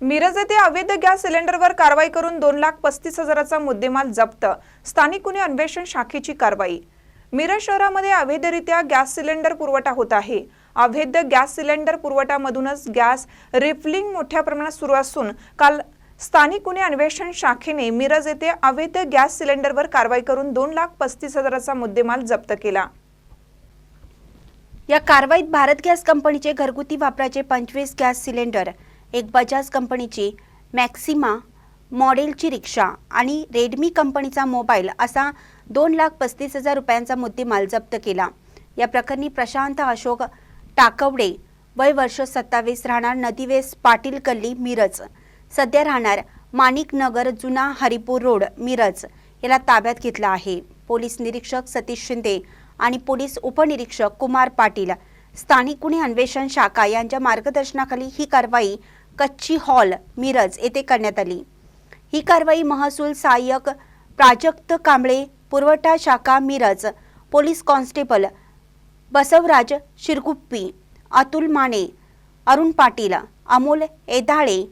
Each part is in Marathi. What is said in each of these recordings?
मिरज येथे अवैध गॅस सिलेंडरवर कारवाई करून दोन लाख पस्तीस हजाराचा मुद्देमाल जप्त. स्थानिक गुन्हे अन्वेषण शाखेची कारवाई. मिरज शहरामध्ये अवैधरित्या गॅस सिलेंडर पुरवठा होत आहे. अवैध गॅस सिलेंडर पुरवठ्यामधूनच गॅस रिफिलिंग मोठ्या प्रमाणात सुरू असून काल स्थानिक गुन्हे अन्वेषण शाखेने मिरज येथे अवैध गॅस सिलेंडरवर कारवाई करून दोन लाख पस्तीस हजाराचा मुद्देमाल जप्त केला. या कारवाईत भारत गॅस कंपनीचे घरगुती वापराचे पंचवीस गॅस सिलेंडर एक बजाज कंपनीची मॅक्सिमा मॉडेलची रिक्षा आणि रेडमी कंपनीचा मोबाईल असा दोन लाख पस्तीस हजार रुपयांचा मुद्देमाल जप्त केला. या प्रकरणी प्रशांत अशोक टाकवडे वय वर्ष सत्तावीस राहणार नदीवेस पाटील कल्ली मिरज. सध्या राहणार माणिकनगर जुना हरिपूर रोड मिरज. याला ताब्यात घेतला आहे. पोलीस निरीक्षक सतीश शिंदे आणि पोलीस उपनिरीक्षक कुमार पाटील स्थानिक गुन्हे अन्वेषण शाखा यांच्या मार्गदर्शनाखाली ही कारवाई कच्ची हॉल मिरज येथे करण्यात आली. ही कारवाई महसूल सहाय्यक प्राजक्त कांबळे पुरवठा शाखा मिरज पोलीस कॉन्स्टेबल बसवराज शिरगुप्पी अतुल माने अरुण पाटील अमोल एदाळे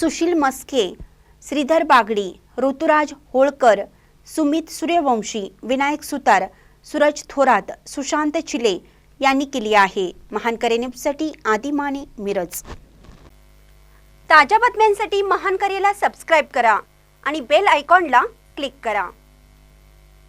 सुशील मस्के श्रीधर बागडी ऋतुराज होळकर सुमित सूर्यवंशी विनायक सुतार सूरज थोरात सुशांत चिले यांनी केली आहे. महानकरे न्यूजसाठी आदी माने मिरज. ताज्या बातम्यांसाठी महानकरेला सबस्क्राईब करा आणि बेल आयकॉनला क्लिक करा.